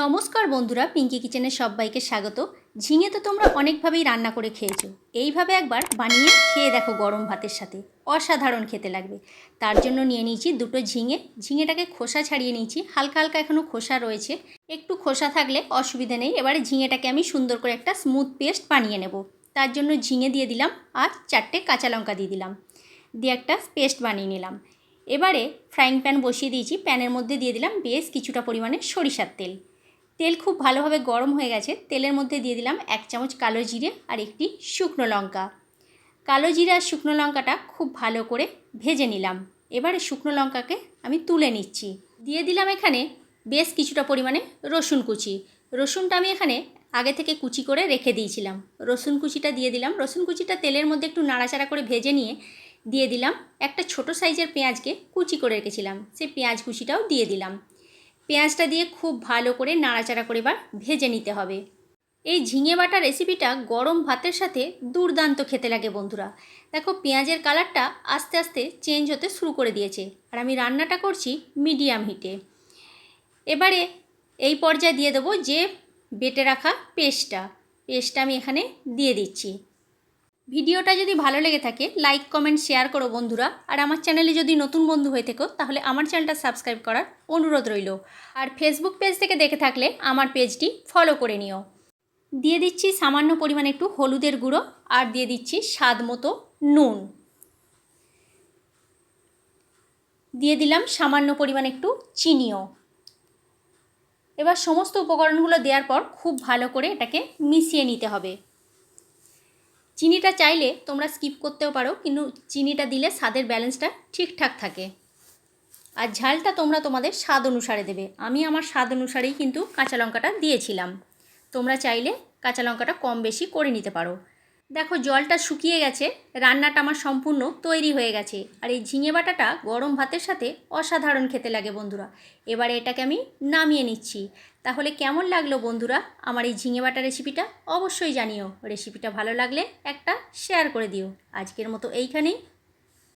নমস্কার বন্ধুরা পিঙ্কি কিচেনের সবাইকে স্বাগত। ঝিঙে তো তোমরা অনেকভাবেই রান্না করে খেয়েছো। এইভাবে একবার বানিয়ে খেয়ে দেখো গরম ভাতের সাথে। অসাধারণ খেতে লাগবে। তার জন্য নিয়ে নিয়েছি দুটো ঝিঙে। ঝিঙেটাকে খোসা ছাড়িয়ে নিয়েছি। হালকা হালকা এখনও খোসা রয়েছে। একটু খোসা থাকলে অসুবিধা নেই। এবারে ঝিঙেটাকে আমি সুন্দর করে একটা স্মুথ পেস্ট বানিয়ে নেব। তার জন্য ঝিঙে দিয়ে দিলাম আর চারটে কাঁচা লঙ্কা দিয়ে দিলাম। দিয়ে একটা পেস্ট বানিয়ে নিলাম। এবারে ফ্রাইং প্যান বসিয়ে দিয়েছি। প্যানের মধ্যে দিয়ে দিলাম বেশ কিছুটা পরিমাণে সরিষার তেল। তেল খুব ভালোভাবে গরম হয়ে গেছে। তেলের মধ্যে দিয়ে দিলাম এক চামচ কালো জিরে আর একটি শুকনো লঙ্কা। কালো জিরে আর শুকনো লঙ্কাটা খুব ভালো করে ভেজে নিলাম। এবারে শুকনো লঙ্কাকে আমি তুলে নিচ্ছি। দিয়ে দিলাম এখানে বেশ কিছুটা পরিমাণে রসুন কুচি। রসুনটা আমি এখানে আগে থেকে কুচি করে রেখে দিয়েছিলাম। রসুন কুচিটা দিয়ে দিলাম। রসুন কুচিটা তেলের মধ্যে একটু নাড়াচাড়া করে ভেজে নিয়ে দিয়ে দিলাম একটা ছোট সাইজের পেঁয়াজকে কুচি করে রেখেছিলাম। সেই পেঁয়াজ কুচিটাও দিয়ে দিলাম। পেঁয়াজটা দিয়ে খুব ভালো করে নাড়াচাড়া করে এবার ভেজে নিতে হবে। এই ঝিঙে বাটা রেসিপিটা গরম ভাতের সাথে দুর্দান্ত খেতে লাগে বন্ধুরা। দেখো, পেঁয়াজের কালারটা আস্তে আস্তে চেঞ্জ হতে শুরু করে দিয়েছে আর আমি রান্নাটা করছি মিডিয়াম হিটে এবারে এই পর্যায়ে দিয়ে দেবো যে বেটে রাখা পেস্টটা। পেস্টটা আমি এখানে দিয়ে দিচ্ছি। ভিডিওটা যদি ভালো লেগে থাকে লাইক কমেন্ট শেয়ার করো বন্ধুরা। আর আমার চ্যানেলে যদি নতুন বন্ধু হয়ে থেকো, তাহলে আমার চ্যানেলটা সাবস্ক্রাইব করার অনুরোধ রইল। আর ফেসবুক পেজ থেকে দেখে থাকলে আমার পেজটি ফলো করে নিও। দিয়ে দিচ্ছি সামান্য পরিমাণে একটু হলুদের গুঁড়ো, আর দিয়ে দিচ্ছি স্বাদ মতো নুন। দিয়ে দিলাম সামান্য পরিমাণে একটু চিনিও। এবার সমস্ত উপকরণগুলো দেওয়ার পর খুব ভালো করে এটাকে মিশিয়ে নিতে হবে। চিনিটা চাইলে তোমরা স্কিপ করতেও পারো, কিন্তু চিনিটা দিলে স্বাদের ব্যালেন্সটা ঠিকঠাক থাকে। আর ঝালটা তোমরা তোমাদের স্বাদ অনুসারে দেবে। আমি আমার স্বাদ অনুসারেই কিন্তু কাঁচা লঙ্কাটা দিয়েছিলাম। তোমরা চাইলে কাঁচা লঙ্কাটা কম বেশি করে নিতে পারো। দেখো, জলটা শুকিয়ে গেছে, রান্নাটা আমার সম্পূর্ণ তৈরি হয়ে গেছে। আর এই ঝিঙে বাটাটা গরম ভাতের সাথে অসাধারণ খেতে লাগে বন্ধুরা। এবারে এটাকে আমি নামিয়ে নিচ্ছি। তাহলে কেমন লাগল বন্ধুরা আমার এই ঝিঙে বাটা রেসিপিটা? অবশ্যই জানিও। রেসিপিটা ভালো লাগলে একটা শেয়ার করে দিও। আজকের মতো এইখানেই।